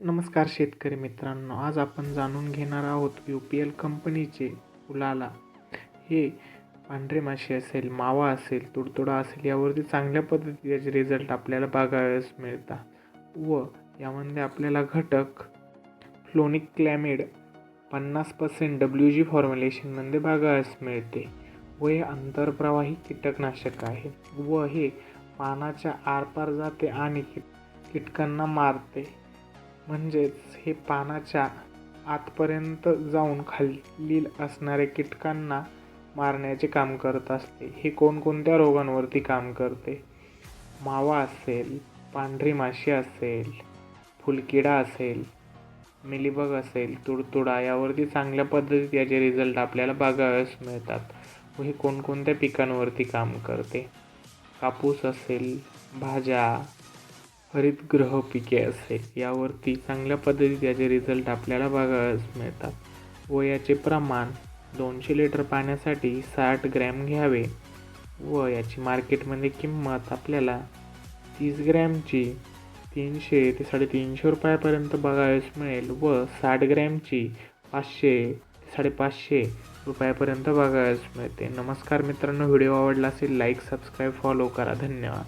नमस्कार शेतकरी मित्रांनो आज आपण जाणून घेणार आहोत यू पी एल कंपनीचे उलाला हे पांढरे माशी असेल मावा असेल तुडतुडा असेल यावरती चांगल्या पद्धतीचे रिझल्ट आपल्याला बघावयास मिळतात. व यामध्ये आपल्याला घटक फ्लोनिक क्लॅमेड पन्नास पर्सेंट डब्ल्यू जी फॉर्म्युलेशनमध्ये बघावयास मिळते. व हे आंतरप्रवाही कीटकनाशक आहे. व हे पानाच्या आरपार जाते आणि कीट कीटकांना मारते. म्हणजेच हे पानाच्या आतपर्यंत जाऊन खालील असणाऱ्या कीटकांना मारण्याचे काम करत असते. हे कोणकोणत्या रोगांवरती काम करते? मावा असेल पांढरी माशी असेल फुलकिडा असेल मिलीबग असेल तुडतुडा यावरती चांगल्या पद्धतीत याचे रिझल्ट आपल्याला बघावयास मिळतात. व हे कोणकोणत्या पिकांवरती काम करते? कापूस असेल भाज्या हरितगृह पिके असेल यावरती चांगल्या पद्धतीत याचे रिझल्ट आपल्याला बघावयास मिळतात. व याचे प्रमाण दोनशे लिटर पाण्यासाठी साठ ग्रॅम घ्यावे. व याची मार्केटमध्ये किंमत आपल्याला तीस ग्रॅमची तीनशे ते साडेतीनशे रुपयापर्यंत बघायस मिळेल व साठ ग्रॅमची पाचशे ते साडेपाचशे रुपयापर्यंत बघायस मिळते. नमस्कार मित्रांनो व्हिडिओ आवडला असेल लाईक सबस्क्राईब फॉलो करा. धन्यवाद.